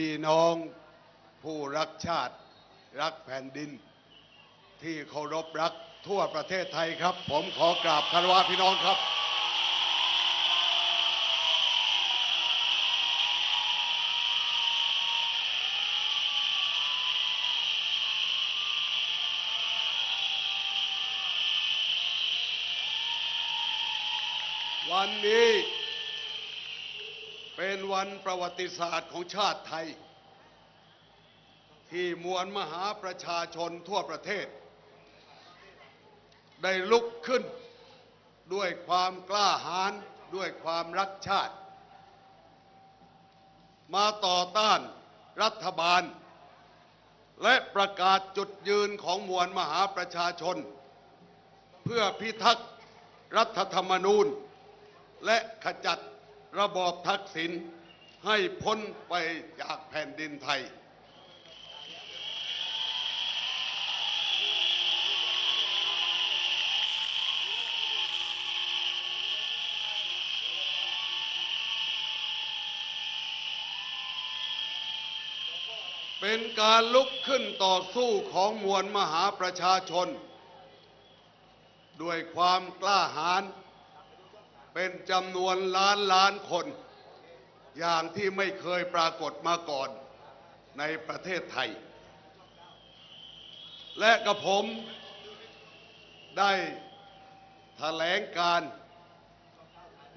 พี่น้องผู้รักชาติรักแผ่นดิน ที่เคารพรักทั่วประเทศไทยครับ ผมขอกราบคารวะพี่น้องครับ วันประวัติศาสตร์ของชาติไทย ที่มวลมหาประชาชนทั่วประเทศ ได้ลุกขึ้นด้วยความกล้าหาญด้วยความรักชาติ มาต่อต้านรัฐบาล และประกาศจุดยืนของมวลมหาประชาชน เพื่อพิทักษ์รัฐธรรมนูญ และขจัดระบอบทักษิณ ให้พ้นไปจากแผ่นดินไทย เป็นการลุกขึ้นต่อสู้ของมวลมหาประชาชน ด้วยความกล้าหาญเป็นจำนวนล้านล้านคน อย่างที่ไม่เคยปรากฏมาก่อนในประเทศไทย และกับผมได้แถลงการ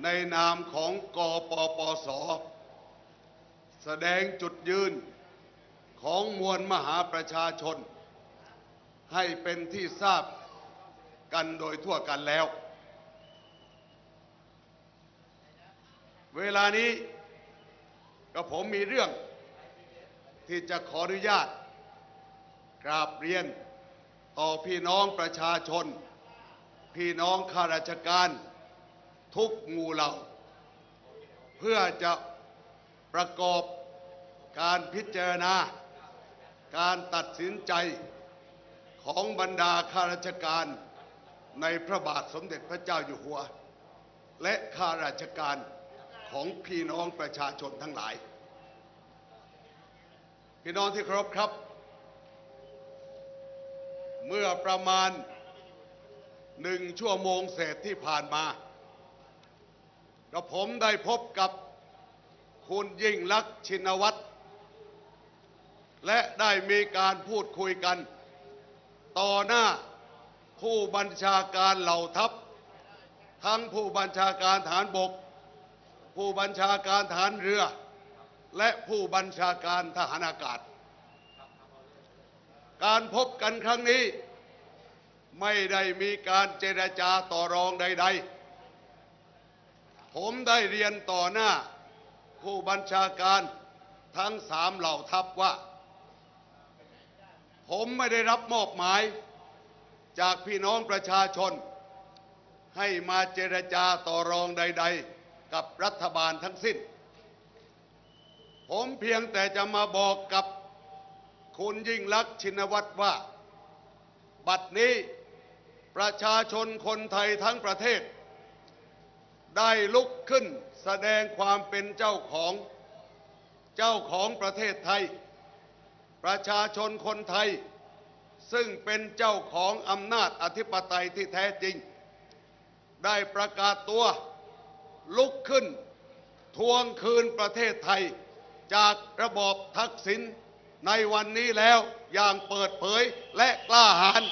ในนามของกปปส แสดงจุดยืนของมวลมหาประชาชน ให้เป็นที่ทราบกันโดยทั่วกันแล้ว เวลานี้ ก็ผมมีเรื่อง ที่จะขออนุญาต กราบเรียน ต่อพี่น้องประชาชน พี่น้องข้าราชการ ทุกหมู่เหล่า เพื่อจะประกอบการพิจารณา การตัดสินใจของบรรดาข้าราชการในพระบาทสมเด็จพระเจ้าอยู่หัว และข้าราชการ ของพี่น้องประชาชนทั้งหลาย พี่น้องที่เคารพครับ เมื่อประมาณหนึ่งชั่วโมงเศษที่ผ่านมากระผมได้พบกับคุณยิ่งลักษณ์ชินวัตร และได้มีการพูดคุยกัน ต่อหน้าผู้บัญชาการเหล่าทัพ ทั้งผู้บัญชาการฐานบก ผู้บัญชาการฐานเรือ และผู้บัญชาการทหารอากาศ การพบกันครั้งนี้ ไม่ได้มีการเจรจาต่อรองใด ๆ ผมได้เรียนต่อหน้า ผู้บัญชาการทั้งสามเหล่าทัพว่า ผมไม่ได้รับมอบหมาย จากพี่น้องประชาชน ให้มาเจรจาต่อรองใด ๆ กับรัฐบาลทั้งสิ้น ผมเพียงแต่จะมาบอกกับคุณยิ่งลักษณ์ชินวัตรว่า บัดนี้ประชาชนคนไทยทั้งประเทศ ได้ลุกขึ้นแสดงความเป็นเจ้าของเจ้าของประเทศไทย ประชาชนคนไทย ซึ่งเป็นเจ้าของอำนาจอธิปไตยที่แท้จริง ได้ประกาศตัว ลุกขึ้น ทวงคืนประเทศไทย จากระบอบทักษิณในวันนี้แล้วอย่างเปิดเผยและกล้าหาญ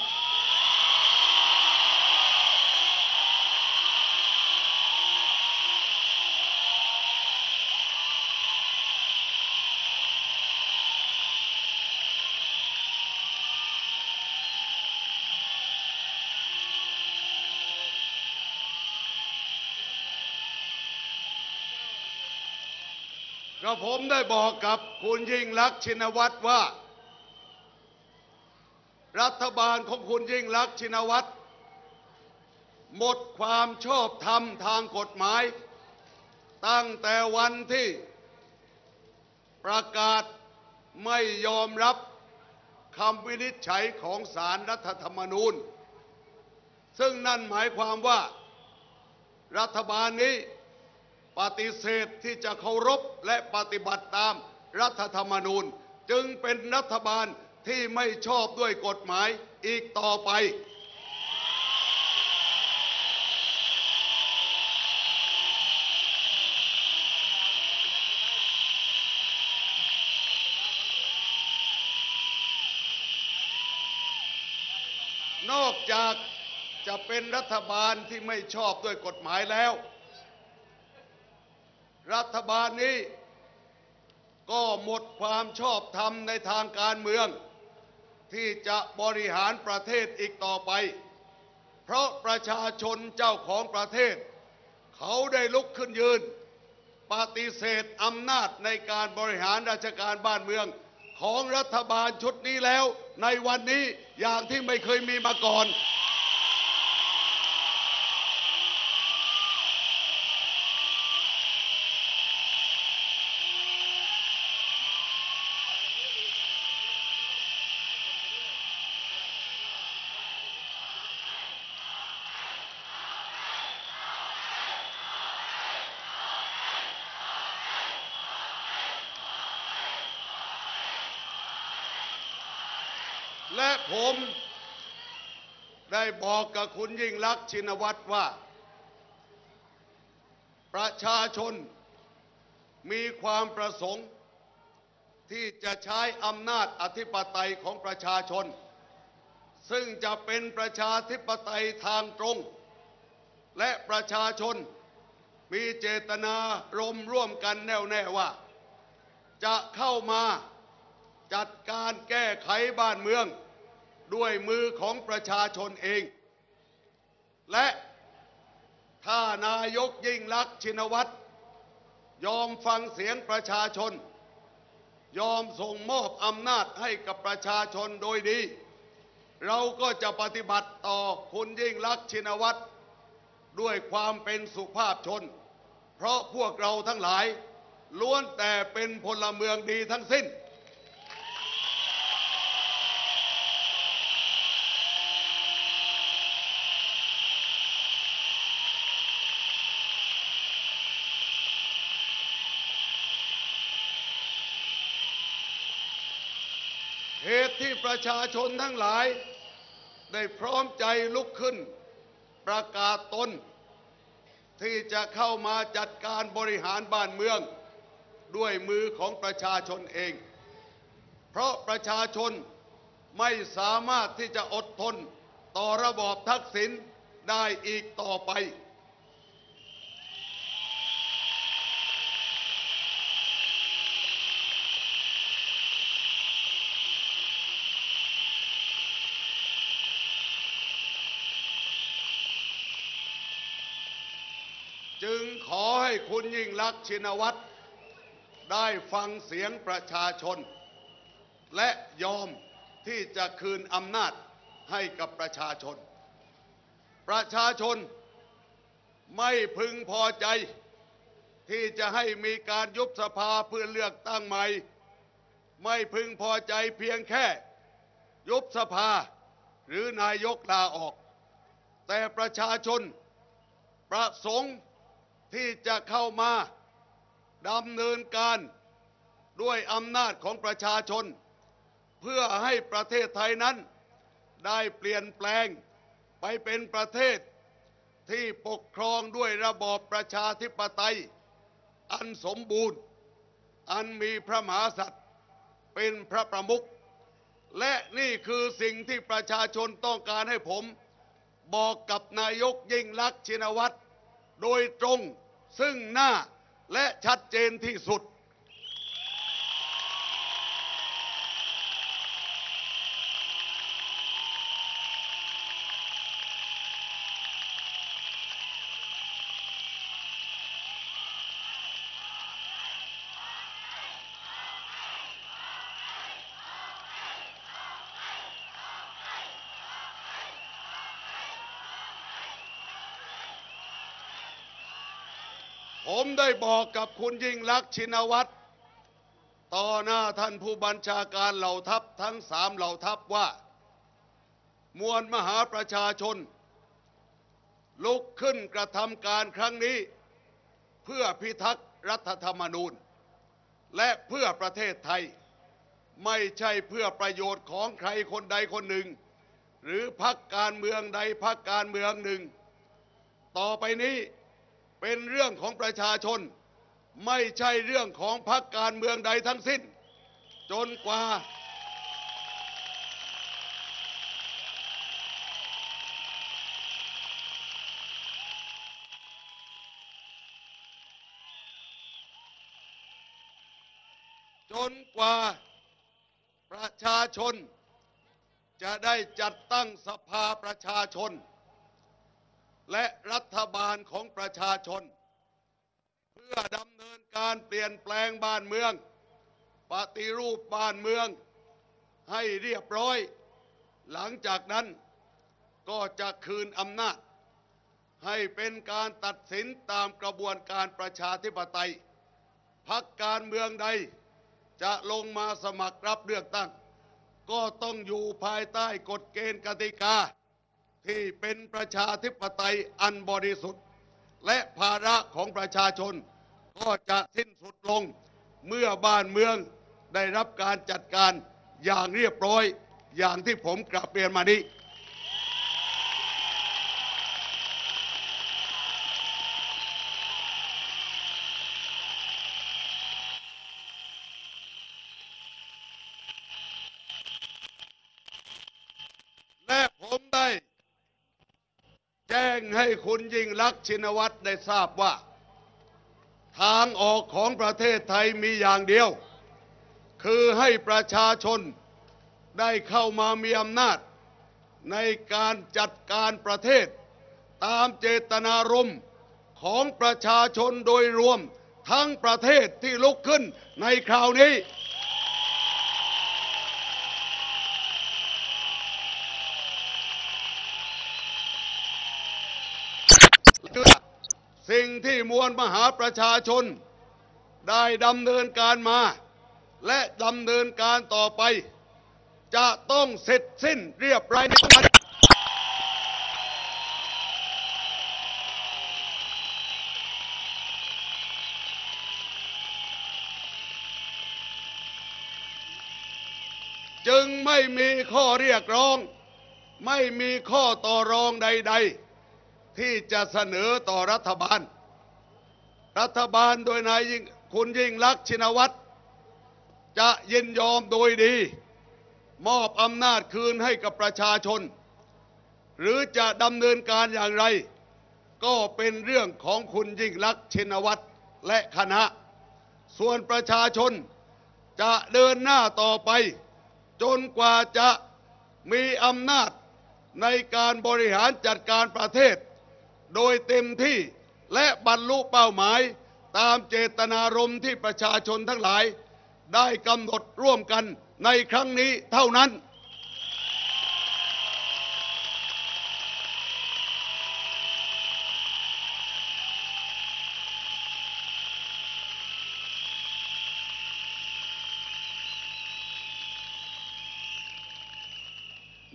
กระผมได้บอกกับคุณยิ่งลักษณ์ชินวัตรว่า รัฐบาลของคุณยิ่งลักษณ์ชินวัตรหมดความชอบธรรมทางกฎหมาย ตั้งแต่วันที่ประกาศไม่ยอมรับคำวินิจฉัยของสารรัฐธรรมนูญ ซึ่งนั่นหมายความว่ารัฐบาลนี้ ปฏิเสธที่จะเคารพและปฏิบัติตามรัฐธรรมนูญ จึงเป็นรัฐบาลที่ไม่ชอบด้วยกฎหมายอีกต่อไป นอกจากจะเป็นรัฐบาลที่ไม่ชอบด้วยกฎหมายแล้ว รัฐบาลนี้ ก็หมดความชอบธรรมในทางการเมือง ที่จะบริหารประเทศอีกต่อไป เพราะประชาชนเจ้าของประเทศ เขาได้ลุกขึ้นยืน ปฏิเสธอำนาจในการบริหารราชการบ้านเมืองของรัฐบาลชุดนี้แล้ว ในวันนี้อย่างที่ไม่เคยมีมาก่อน ผม ได้บอกกับคุณยิ่งลักษณ์ชินวัตรว่า ประชาชนมีความประสงค์ ที่จะใช้อำนาจอธิปไตยของประชาชน ซึ่งจะเป็นประชาธิปไตยทางตรง และประชาชนมีเจตนารมณ์ร่วมกันแน่วแน่ว่า จะเข้ามาจัดการแก้ไขบ้านเมือง ด้วยมือของประชาชนเอง และถ้านายกยิ่งลักษณ์ชินวัตร ยอมฟังเสียงประชาชน ยอมส่งมอบอำนาจให้กับประชาชนโดยดี เราก็จะปฏิบัติต่อคุณยิ่งลักษณ์ชินวัตร ด้วยความเป็นสุภาพชน เพราะพวกเราทั้งหลายล้วนแต่เป็นพลเมืองดีทั้งสิ้น ที่ประชาชนทั้งหลาย ได้พร้อมใจลุกขึ้น ประกาศตน ที่จะเข้ามาจัดการบริหารบ้านเมือง ด้วยมือของประชาชนเอง เพราะประชาชนไม่สามารถที่จะอดทนต่อระบอบทักษิณได้อีกต่อไป จึงขอให้ คุณยิ่งลักษณ์ชินวัตรได้ฟังเสียงประชาชน และยอมที่จะคืนอำนาจให้กับประชาชน ประชาชนไม่พึงพอใจ ที่จะให้มีการยุบสภาเพื่อเลือกตั้งใหม่ ไม่พึงพอใจเพียงแค่ ยุบสภาหรือนายกลาออก แต่ประชาชนประสงค์ ที่จะเข้ามาดำเนินการด้วยอำนาจของประชาชน เพื่อให้ประเทศไทยนั้น ได้เปลี่ยนแปลงไปเป็นประเทศที่ปกครองด้วยระบอบประชาธิปไตย อันสมบูรณ์ อันมีพระมหากษัตริย์เป็นพระประมุขและนี่คือสิ่งที่ประชาชนต้องการให้ผม บอกกับนายกยิ่งลักษณ์ชินวัตร โดยตรงซึ่งหน้าและชัดเจนที่สุด ผมได้บอกกับคุณยิ่งลักษณ์ชินวัตรต่อหน้าท่านผู้บัญชาการเหล่าทัพทั้งสามเหล่าทัพว่า มวลมหาประชาชน ลุกขึ้นกระทำการครั้งนี้ เพื่อพิทักษ์รัฐธรรมนูญ และเพื่อประเทศไทย ไม่ใช่เพื่อประโยชน์ของใครคนใดคนหนึ่ง หรือพักการเมืองใดพักการเมืองหนึ่ง ต่อไปนี้ เป็นเรื่องของประชาชน ไม่ใช่เรื่องของพักการเมืองใดทั้งสิ้น จนกว่า จนกว่าประชาชน จะได้จัดตั้งสภาประชาชน และรัฐบาลของประชาชน เพื่อดำเนินการเปลี่ยนแปลงบ้านเมือง ปฏิรูปบ้านเมือง ให้เรียบร้อย หลังจากนั้นก็จะคืนอำนาจ ให้เป็นการตัดสินตามกระบวนการประชาธิปไตยพักการเมืองใดจะลงมาสมัครรับเลือกตั้ง ก็ต้องอยู่ภายใต้กฎเกณฑ์กติกา ที่เป็นประชาธิปไตยอันบริสุทธิ์ และภาระของประชาชน ก็จะสิ้นสุดลงเมื่อบ้านเมืองได้รับการจัดการอย่างเรียบร้อยอย่างที่ผมกลับเรียนมานี้ และผมได้ แจ้งให้ คุณยิ่งลักษณ์ชินวัตรได้ทราบว่า ทางออกของประเทศไทยมีอย่างเดียว คือให้ประชาชนได้เข้ามามีอำนาจ ในการจัดการประเทศ ตามเจตนารมณ์ของประชาชนโดยรวมทั้งประเทศที่ลุกขึ้นในคราวนี้ สิ่งที่มวลมหาประชาชน ได้ดำเนินการมา และดำเนินการต่อไป จะต้องเสร็จสิ้นเรียบร้อยในวันจึงไม่มีข้อเรียกร้อง ไม่มีข้อต่อรองใด ๆ ที่จะเสนอต่อรัฐบาล รัฐบาลโดยนายคุณยิ่งลักษณ์ชินวัตร จะยินยอมโดยดี มอบอำนาจคืนให้กับประชาชน หรือจะดำเนินการอย่างไร ก็เป็นเรื่องของคุณยิ่งลักษณ์ชินวัตรและคณะ ส่วนประชาชนจะเดินหน้าต่อไป จนกว่าจะมีอำนาจในการบริหารจัดการประเทศ โดยเต็มที่และบรรลุเป้าหมาย ตามเจตนารมณ์ที่ประชาชนทั้งหลาย ได้กำหนดร่วมกันในครั้งนี้เท่านั้น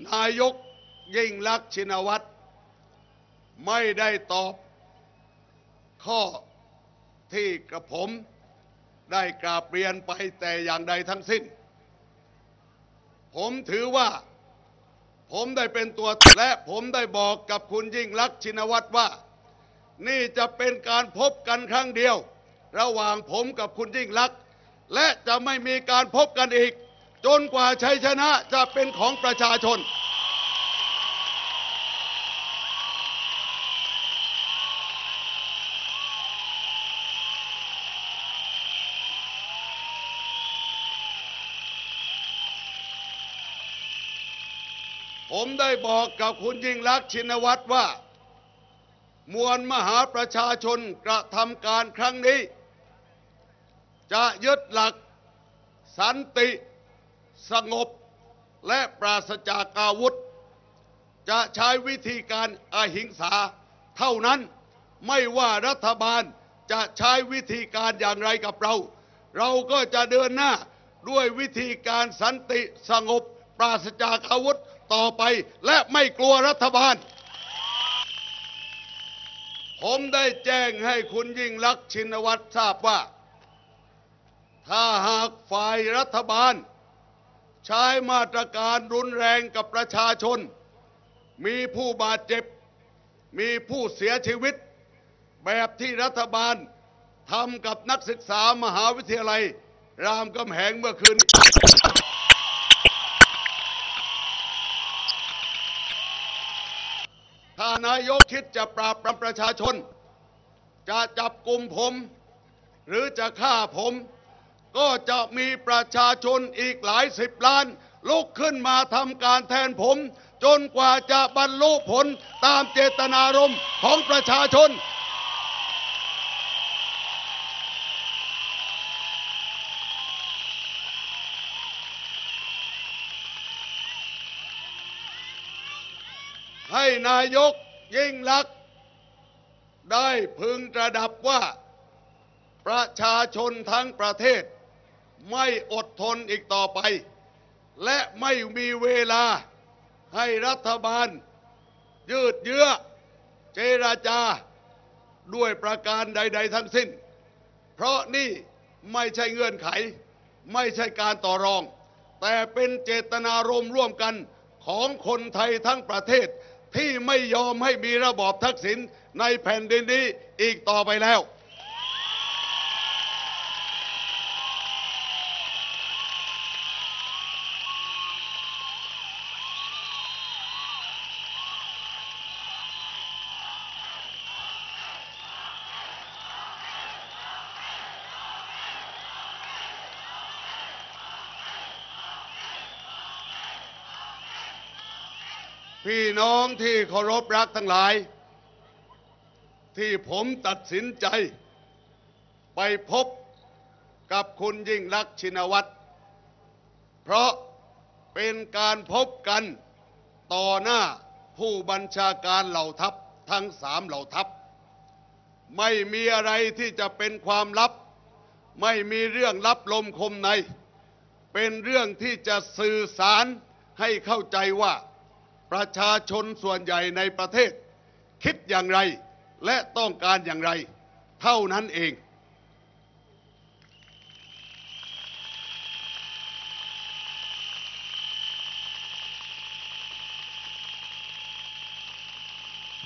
นายกยิ่งลักษณ์ชินวัตร ไม่ได้ตอบข้อที่กระผมได้กราบเรียนไปแต่อย่างใดทั้งสิ้น ผมถือว่า ผมได้เป็นตัวและผมได้บอกกับคุณยิ่งลักษณ์ชินวัตรว่า นี่จะเป็นการพบกันครั้งเดียว ระหว่างผมกับคุณยิ่งลักษณ์และจะไม่มีการพบกันอีก จนกว่าชัยชนะจะเป็นของประชาชน ผมได้บอกกับคุณยิ่งลักชินวัตรว่า มวลมหาประชาชนกระทำการครั้งนี้ จะยึดหลัก สันติ สงบ และปราศจากอาวุธ จะใช้วิธีการอาหิงสาเท่านั้นไม่ว่ารัฐบาลจะใช้วิธีการอย่างไรกับเรา เราก็จะเดินหน้าด้วยวิธีการสันติสงบปราศจากอาวุธ ต่อไปและไม่กลัวรัฐบาล ผมได้แจ้งให้คุณยิ่งลักษณ์ชินวัตรทราบว่า ถ้าหากฝ่ายรัฐบาล ใช้มาตรการรุนแรงกับประชาชน มีผู้บาดเจ็บ มีผู้เสียชีวิต แบบที่รัฐบาลทำกับนักศึกษามหาวิทยาลัย รามคำแหงเมื่อคืน ถ้านายกคิดจะปราบปรามประชาชน จะจับกลุ่มผม หรือจะฆ่าผม ก็จะมีประชาชนอีกหลายสิบล้าน ลุกขึ้นมาทำการแทนผม จนกว่าจะบรรลุผลตามเจตนารมณ์ของประชาชน ให้นายกยิ่งลักษณ์ได้พึงระดับว่า ประชาชนทั้งประเทศ ไม่อดทนอีกต่อไป และไม่มีเวลาให้รัฐบาล ยืดเยื้อ เจราจา ด้วยประการใด ๆ ทั้งสิ้น เพราะนี่ไม่ใช่เงื่อนไข ไม่ใช่การต่อรอง แต่เป็นเจตนารมณ์ร่วมกันของคนไทยทั้งประเทศ ที่ไม่ยอมให้มีระบอบทักษิณในแผ่นดินนี้อีกต่อไปแล้ว พี่น้องที่เคารพรักทั้งหลาย ที่ผมตัดสินใจ ไปพบกับคุณยิ่งรักชินวัตร เพราะเป็นการพบกันต่อหน้าผู้บัญชาการเหล่าทัพทั้งสามเหล่าทัพ ไม่มีอะไรที่จะเป็นความลับ ไม่มีเรื่องลับลมคมใน เป็นเรื่องที่จะสื่อสารให้เข้าใจว่า ประชาชนส่วนใหญ่ในประเทศ คิดอย่างไรและต้องการอย่างไร เท่านั้นเอง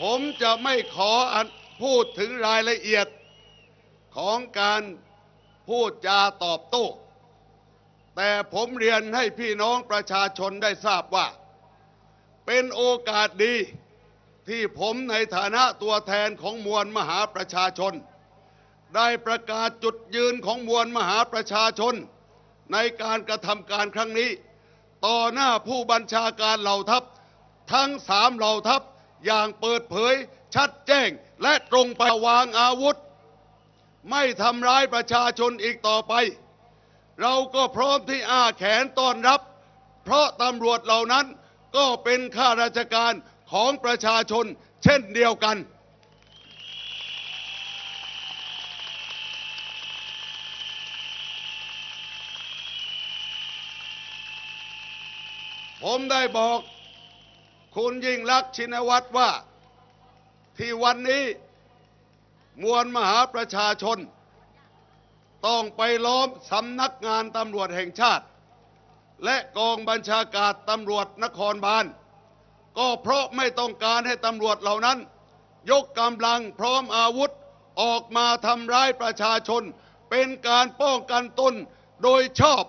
ผมจะไม่ขออพูดถึงรายละเอียดของการพูดจาตอบโต้ แต่ผมเรียนให้พี่น้องประชาชนได้ทราบว่า เป็นโอกาสดีที่ผมในฐานะตัวแทนของมวลมหาประชาชน ได้ประกาศจุดยืนของมวลมหาประชาชน ในการกระทำการครั้งนี้ ต่อหน้าผู้บัญชาการเหล่าทัพ ทั้งสามเหล่าทัพอย่างเปิดเผย ชัดแจ้งและตรงไปวางอาวุธ ไม่ทำร้ายประชาชนอีกต่อไป เราก็พร้อมที่อ้าแขนต้อนรับ เพราะตำรวจเหล่านั้น ก็เป็นข้าราชการของประชาชนเช่นเดียวกัน ผมได้บอกคุณยิ่งลักชินวัตรว่า ที่วันนี้ มวลมหาประชาชน ต้องไปล้อมสำนักงานตำรวจแห่งชาติ และกองบัญชาการตำรวจนครบาล ก็เพราะไม่ต้องการให้ตำรวจเหล่านั้น ยกกำลังพร้อมอาวุธออกมาทำร้ายประชาชน เป็นการป้องกันตนโดยชอบ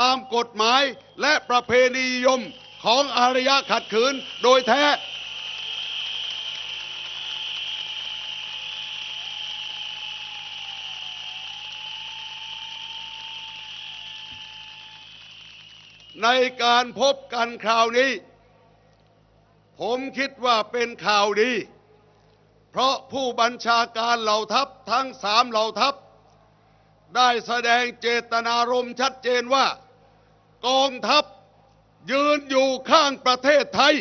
ตามกฎหมายและประเพณียมของอารยะขัดขืนโดยแท้ ในการพบกันคราวนี้ ผมคิดว่าเป็นข่าวดี เพราะผู้บัญชาการเหล่าทัพทั้งสามเหล่าทัพ ได้แสดงเจตนารมณ์ชัดเจนว่า กองทัพยืนอยู่ข้างประเทศไทย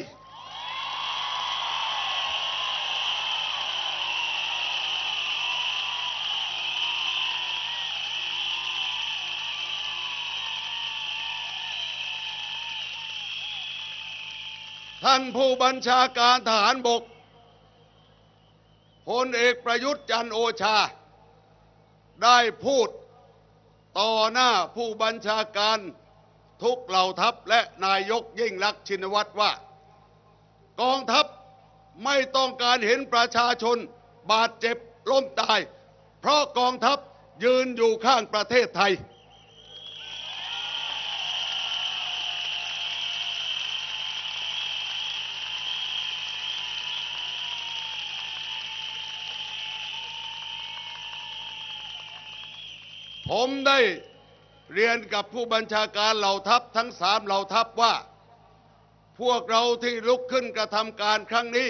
านผู้บัญชาการทหารบกพลเอกประยุทธ์จันโอชา ได้พูดต่อหน้าผู้บัญชาการทุกเหล่าทัพและนายกยิ่งลักษณ์ชินวัตรว่า กองทัพไม่ต้องการเห็นประชาชนบาดเจ็บล้มตาย เพราะกองทัพยืนอยู่ข้างประเทศไทย ผมได้เรียนกับผู้บัญชาการเหล่าทัพทั้งสามเหล่าทัพว่า พวกเราที่ลุกขึ้นกระทำการครั้งนี้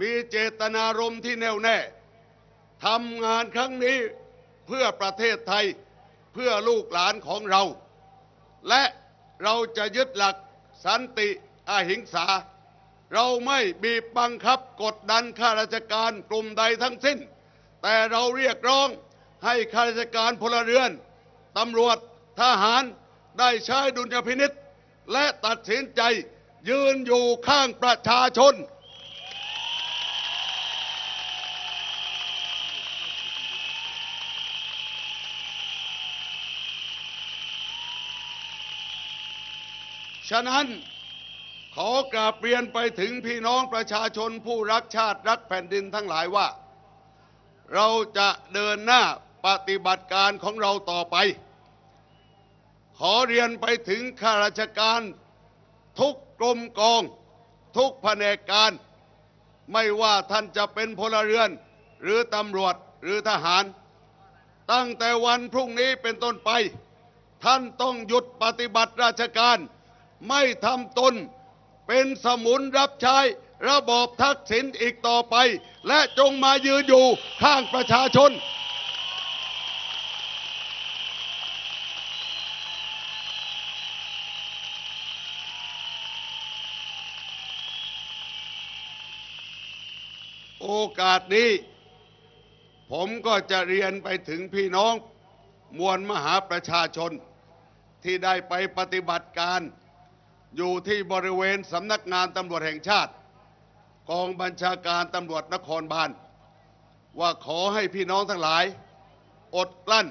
มีเจตนารมณ์ที่แน่วแน่ทำงานครั้งนี้เพื่อประเทศไทยเพื่อลูกหลานของเรา และเราจะยึดหลักสันติอหิงสา เราไม่บีบบังคับกดดันข้าราชการกลุ่มใดทั้งสิ้น แต่เราเรียกร้อง ให้ข้าราชการพลเรือน ตำรวจทหารได้ใช้ดุลยพินิษและตัดสินใจยืนอยู่ข้างประชาชน ฉะนั้นขอกราบเรียนไปถึงพี่น้องประชาชนผู้รักชาติรักแผ่นดินทั้งหลายว่า เราจะเดินหน้า ปฏิบัติการของเราต่อไป ขอเรียนไปถึงข้าราชการ ทุกกรมกอง ทุกแผนกการ ไม่ว่าท่านจะเป็นพลเรือน หรือตำรวจหรือทหาร ตั้งแต่วันพรุ่งนี้เป็นต้นไป ท่านต้องหยุดปฏิบัติราชการ ไม่ทำตนเป็นสมุนรับใช้ระบอบทักษิณอีกต่อไป และจงมายืนอยู่ข้างประชาชน อกาสนี้ ผมก็จะเรียนไปถึงพี่น้องมวลมหาประชาชน ที่ได้ไปปฏิบัติการ อยู่ที่บริเวณสำนักงานตำรวจแห่งชาติ กองบัญชาการตำรวจนครบาลว่าขอให้พี่น้องทั้งหลาย อดกลั้น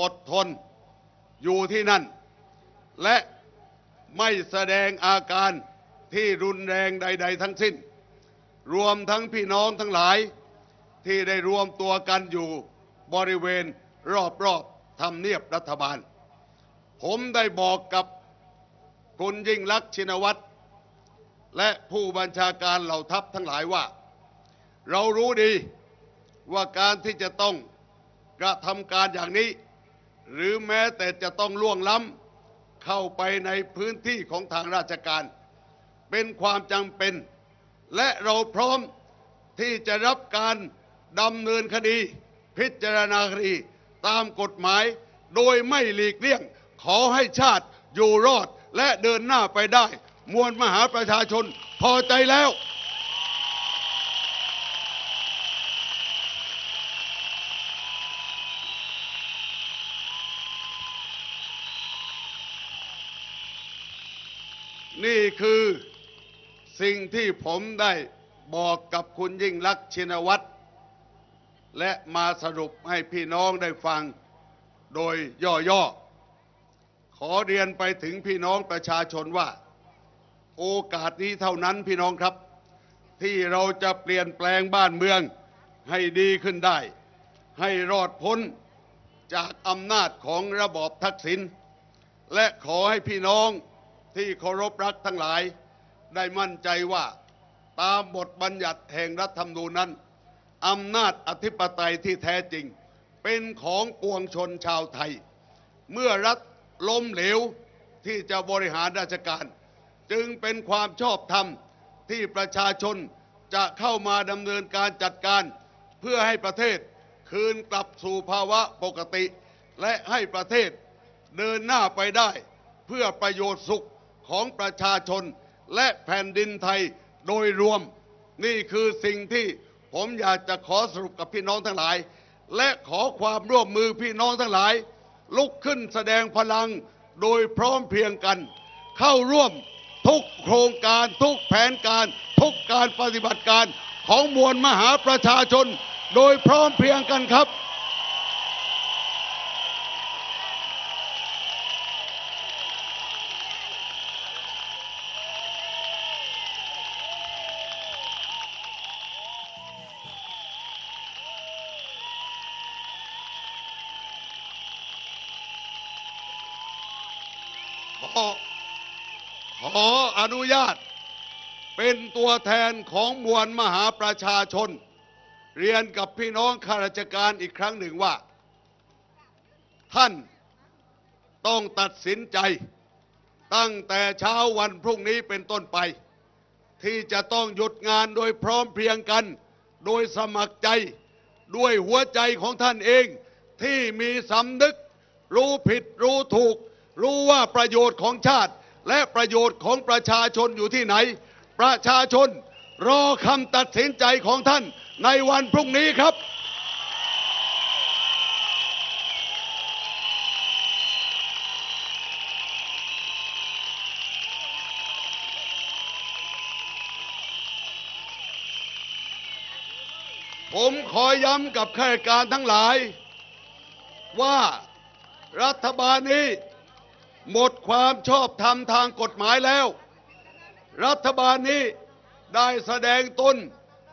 อดทน อยู่ที่นั่น และไม่แสดงอาการที่รุนแรงใด ๆ ทั้งสิ้น รวมทั้งพี่น้องทั้งหลาย ที่ได้รวมตัวกันอยู่บริเวณรอบๆทำเนียบรัฐบาล ผมได้บอกกับคุณยิ่งลักษณ์ชินวัตร และผู้บัญชาการเหล่าทัพทั้งหลายว่า เรารู้ดีว่าการที่จะต้องกระทำการอย่างนี้ หรือแม้แต่จะต้องล่วงล้ำเข้าไปในพื้นที่ของทางราชการ เป็นความจำเป็น และเราพร้อมที่จะรับการดำเนินคดี พิจารณาคดีตามกฎหมาย โดยไม่หลีกเลี่ยง ขอให้ชาติอยู่รอดและเดินหน้าไปได้ มวลมหาประชาชนพอใจแล้ว นี่คือ สิ่งที่ผมได้บอกกับคุณยิ่งลักษณ์ชินวัตร และมาสรุปให้พี่น้องได้ฟังโดยย่อๆ ขอเรียนไปถึงพี่น้องประชาชนว่า โอกาสนี้เท่านั้นพี่น้องครับ ที่เราจะเปลี่ยนแปลงบ้านเมืองให้ดีขึ้นได้ ให้รอดพ้นจากอำนาจของระบอบทักษิณและขอให้พี่น้องที่เคารพรักทั้งหลาย ได้มั่นใจว่าตามบทบัญญัติแห่งรัฐธรรมนูญนั้นอำนาจอธิปไตยที่แท้จริง เป็นของปวงชนชาวไทย เมื่อรัฐล้มเหลวที่จะบริหารราชการ จึงเป็นความชอบธรรมที่ประชาชนจะเข้ามาดำเนินการจัดการ เพื่อให้ประเทศคืนกลับสู่ภาวะปกติ และให้ประเทศเดินหน้าไปได้ เพื่อประโยชน์สุขของประชาชน และแผ่นดินไทยโดยรวม นี่คือสิ่งที่ผมอยากจะขอสรุปกับพี่น้องทั้งหลาย และขอความร่วมมือพี่น้องทั้งหลาย ลุกขึ้นแสดงพลังโดยพร้อมเพรียงกัน เข้าร่วมทุกโครงการทุกแผนการ ทุกการปฏิบัติการของมวลมหาประชาชน โดยพร้อมเพรียงกันครับ ออนุญาต เป็นตัวแทนของมวลมหาประชาชน เรียนกับพี่น้องข้าราชการอีกครั้งหนึ่งว่า ท่านต้องตัดสินใจ ตั้งแต่เช้าวันพรุ่งนี้เป็นต้นไป ที่จะต้องหยุดงานโดยพร้อมเพรียงกัน โดยสมัครใจด้วยหัวใจของท่านเองที่มีสำนึก รู้ผิดรู้ถูก รู้ว่าประโยชน์ของชาติ และประโยชน์ของประชาชนอยู่ที่ไหน ประชาชนรอคำตัดสินใจของท่านในวันพรุ่งนี้ครับ ผมขอย้ำกับข้าราชการทั้งหลาย ว่ารัฐบาลนี้ หมดความชอบธรรมทางกฎหมายแล้ว รัฐบาลนี้ได้แสดงตน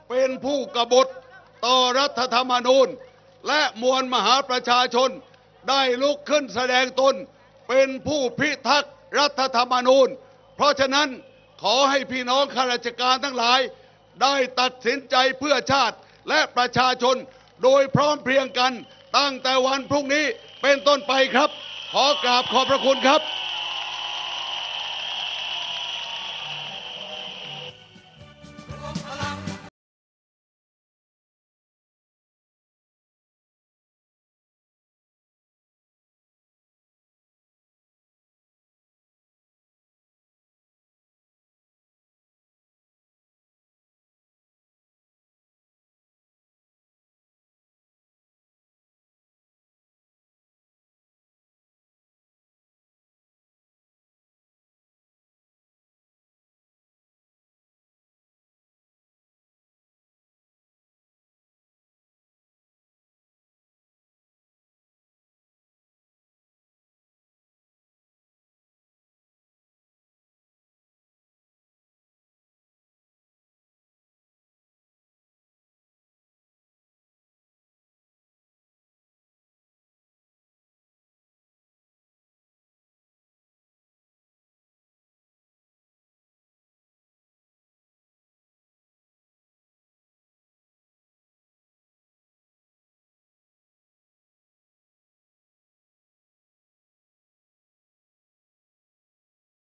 เป็นผู้กบฏต่อรัฐธรรมนูญ และมวลมหาประชาชนได้ลุกขึ้นแสดงตนเป็นผู้พิทักษ์รัฐธรรมนูญ เพราะฉะนั้นขอให้พี่น้องข้าราชการทั้งหลาย ได้ตัดสินใจเพื่อชาติและประชาชนโดยพร้อมเพรียงกันตั้งแต่วันพรุ่งนี้เป็นต้นไปครับ ขอกราบขอบพระคุณครับ